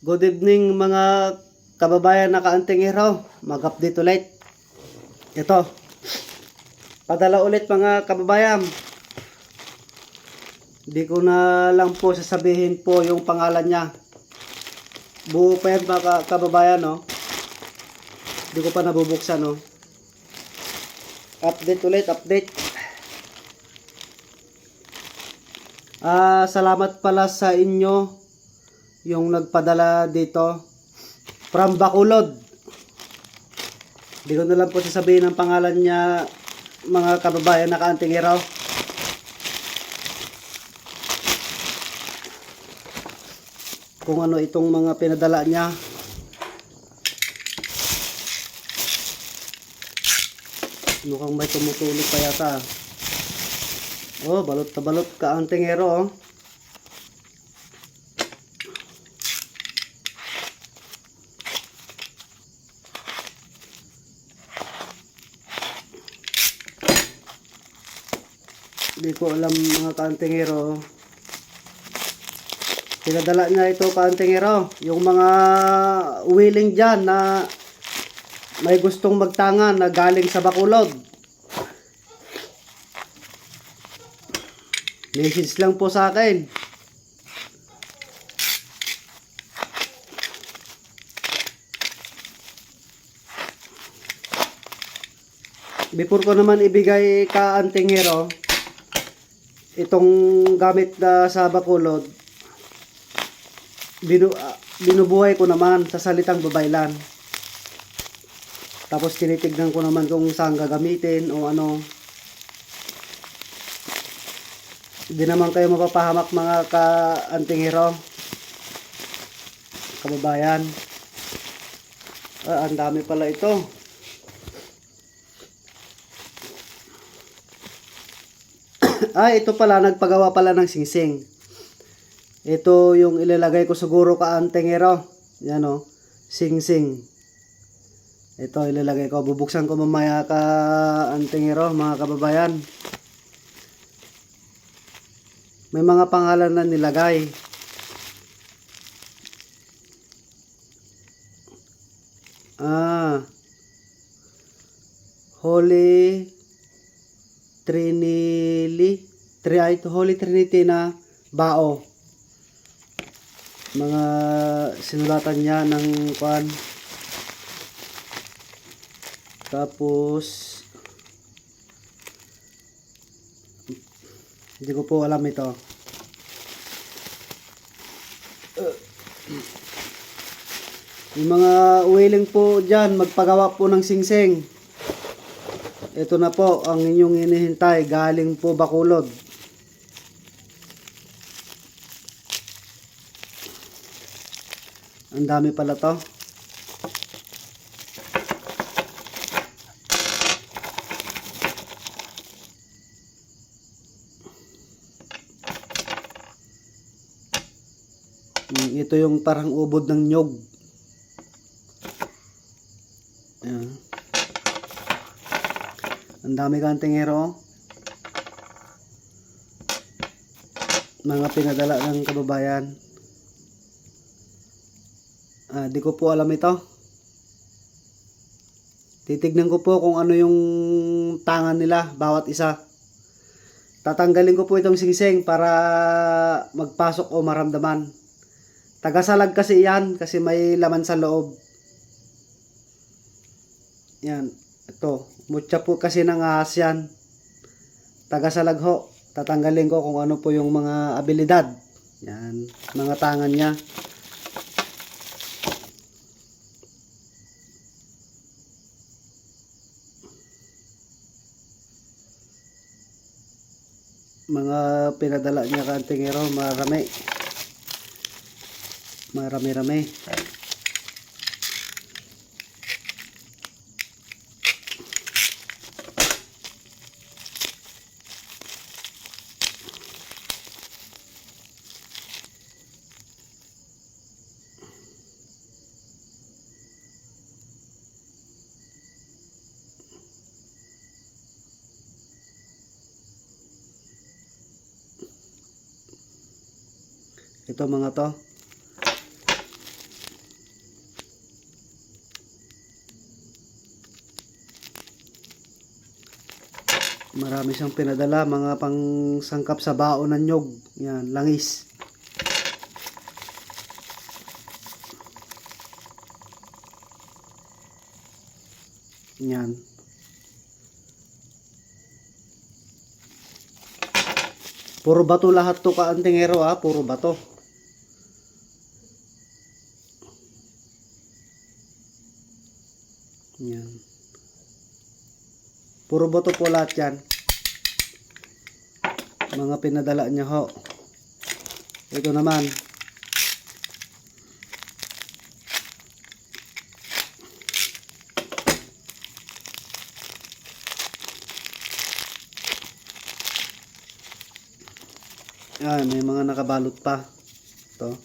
Good evening mga kababayan na kaanting iraw. Mag-update ulit. Ito. Padala ulit mga kababayan. Hindi ko na lang po sasabihin po yung pangalan niya. Buo pa yan mga ka- kababayan no. Hindi ko pa nabubuksan no. Update ulit, update. Ah, salamat pala sa inyo yung nagpadala dito from Bacolod. Hindi ko na lang po sasabihin ang pangalan niya mga kababayan na kaanting iraw. Kung ano itong mga pinadala niya. Mukhang may tumutulog pa yata. Oh, balot na balot ka anting iro oh. Ko alam mga kantingero. Pinadala niya ito kantingero. Yung mga willing dyan na may gustong magtangan na galing sa Bacolod. Message lang po sa akin. Before ko naman ibigay ka anting hero, itong gamit na sa Bacolod, binu, ah, binubuhay ko naman sa salitang babaylan. Tapos tinitignan ko naman kung saan gagamitin o ano. Hindi naman kayo mapapahamak mga ka-anting hero. Kababayan. Ah, ang dami pala ito. Ah, ito pala, nagpagawa pala ng singsing. Ito yung ilalagay ko siguro ka antengero. Yan o, singsing. Ito ilalagay ko. Bubuksan ko mamaya ka antengero, mga kababayan. May mga pangalan na nilagay. Ah. Holy Trinity, Tri Holy Trinity na bao. Mga sinulatan niya ng kwan. Tapos hindi ko po alam ito. Yung mga willing po dyan, magpagawa po ng singsing. Ito na po ang inyong hinihintay galing po Bacolod. Ang dami pala to. Mm, Ito yung parang ubod ng nyog. Ayan. Ang dami kantingero. oh. Mga pinadala ng kababayan. Ah, di ko po alam ito. Titignan ko po kung ano yung tangan nila, bawat isa. Tatanggalin ko po itong singsing para magpasok o maramdaman. Tagasalag kasi yan kasi may laman sa loob. Yan. Ito. Mutya po kasi ng ahas yan. Tagasalag ho. Tatanggalin ko kung ano po yung mga abilidad. Yan. Mga tangan niya. Mga pinadala niya kantingero. Marami. Marami-rami. Ito mga to. Marami siyang pinadala, mga pangsangkap sa baon ng nyog. Yan, langis. Yan. Puro bato lahat to kaantingero ha, ah. puro bato. Yan. Puro bato po lahat yan. Mga pinadala niya ho. Ito naman. Yan, may mga nakabalot pa. Ito.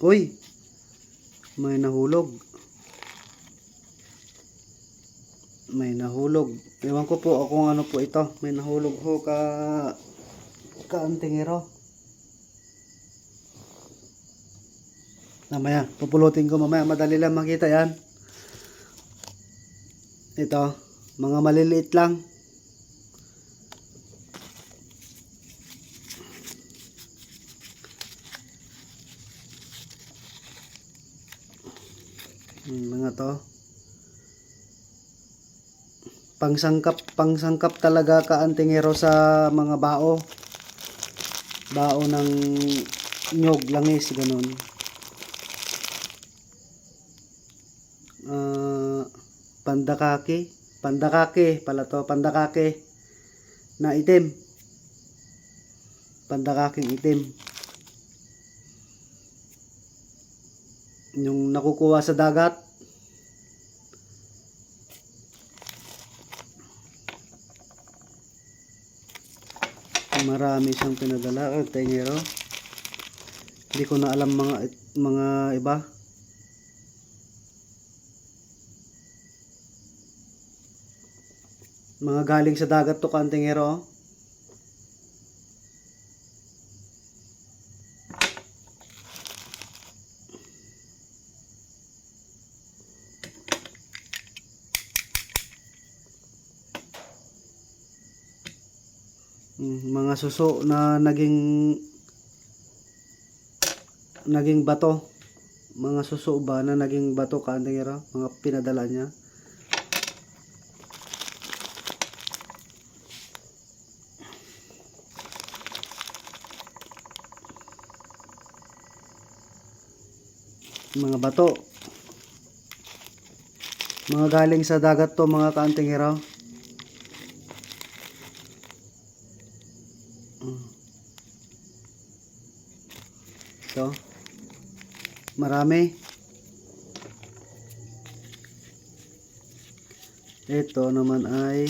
Uy! May nahulog. May nahulog. Ewan ko po kung ano po ito. May nahulog ho ka kaantingero. Mamaya, pupulutin ko mamaya. Madali lang makita yan. Ito, mga maliliit lang. Hmm, mga to. Pangsangkap, pangsangkap talaga kaantingero sa mga bao. Bao ng nyog, langis, ganun. Ah, pandakake, pandakake pala to, pandakake na itim. Pandakaking itim. Yung nakukuha sa dagat. Marami siyang pinadala. Oh, tengero. Hindi ko na alam mga mga iba. Mga galing sa dagat to kantingero. oh. Mga suso na naging naging bato. Mga suso ba na naging bato kantingero mga pinadala niya? Mga bato. Mga galing sa dagat to mga kaantingero So, marami. Ito naman ay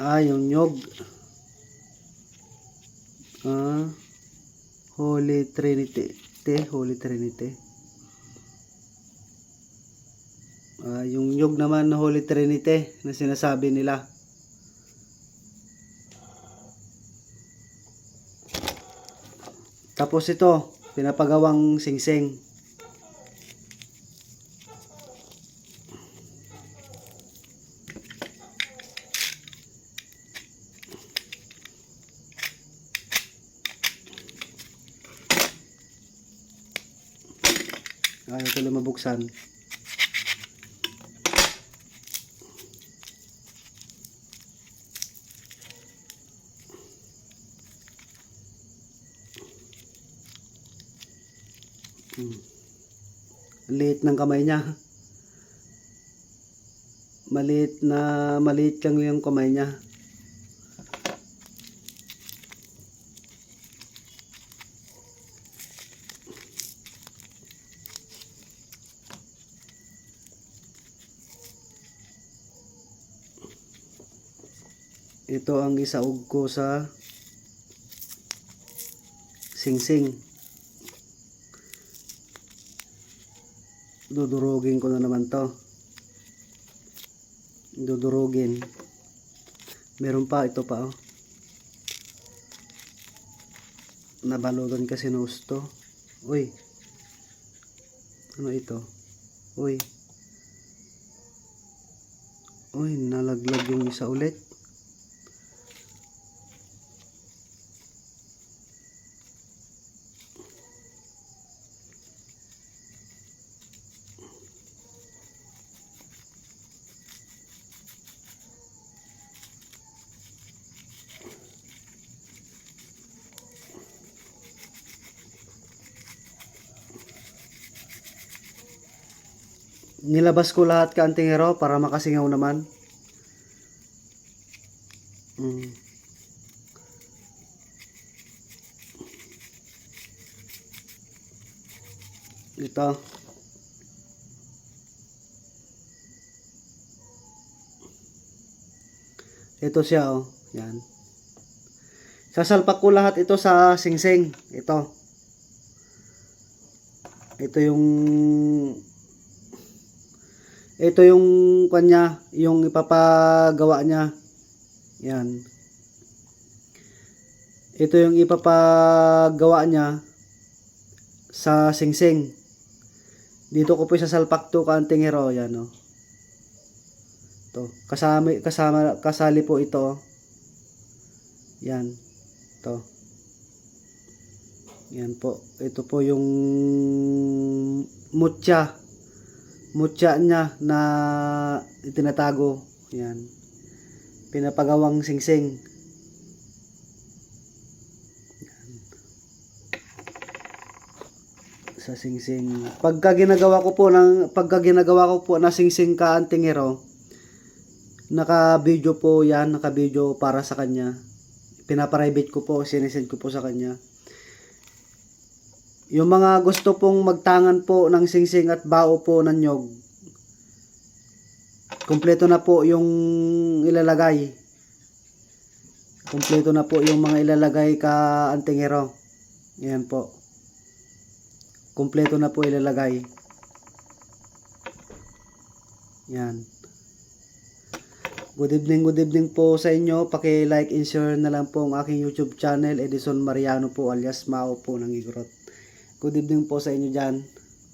ah, yung nyog. Ah, Holy Trinity. Te, Holy Trinity. Ah, yung nyog naman na Holy Trinity na sinasabi nila. Tapos ito, pinapagawang singsing. Ayaw tuloy mabuksan. Liit ng kamay niya. Maliit na maliit lang yung kamay niya. Ito ang isaog ko sa singsing. dudurugin ko na naman to. Dudurugin. Meron pa ito pa oh. Nabalutan kasi ng uy. Ano ito? Uy. Uy nalaglag yung isa ulit. Nilabas ko lahat ka antingero para makasingaw naman. Mm. Ito. Ito siya oh. Yan. Sasalpak ko lahat ito sa singsing. Ito. Ito yung ito yung kanya, yung ipapagawa niya. Yan. Ito yung ipapagawa niya sa singsing. Dito ko po sa salpak to kantingero, yan oh. To, kasama kasama kasali po ito. Yan. To. Yan po. Ito po yung mutya mutya niya na itinatago. Yan. Pinapagawang singsing. Yan. Sa singsing. Pagka ginagawa ko po ng pagka ginagawa ko po na singsing ka antingero, naka-video po 'yan, naka-video para sa kanya. Pinaprivate ko po, sinesend ko po sa kanya. Yung mga gusto pong magtangan po ng singsing at bao po ng nyog, kumpleto na po yung ilalagay. Kumpleto na po yung mga ilalagay ka antingero. Yan po. Kumpleto na po ilalagay. Yan. Good evening, good evening po sa inyo. Paki-like and share na lang po ang aking YouTube channel, Edison Mariano po alias Mao po ng Igorot. Good evening po sa inyo dyan.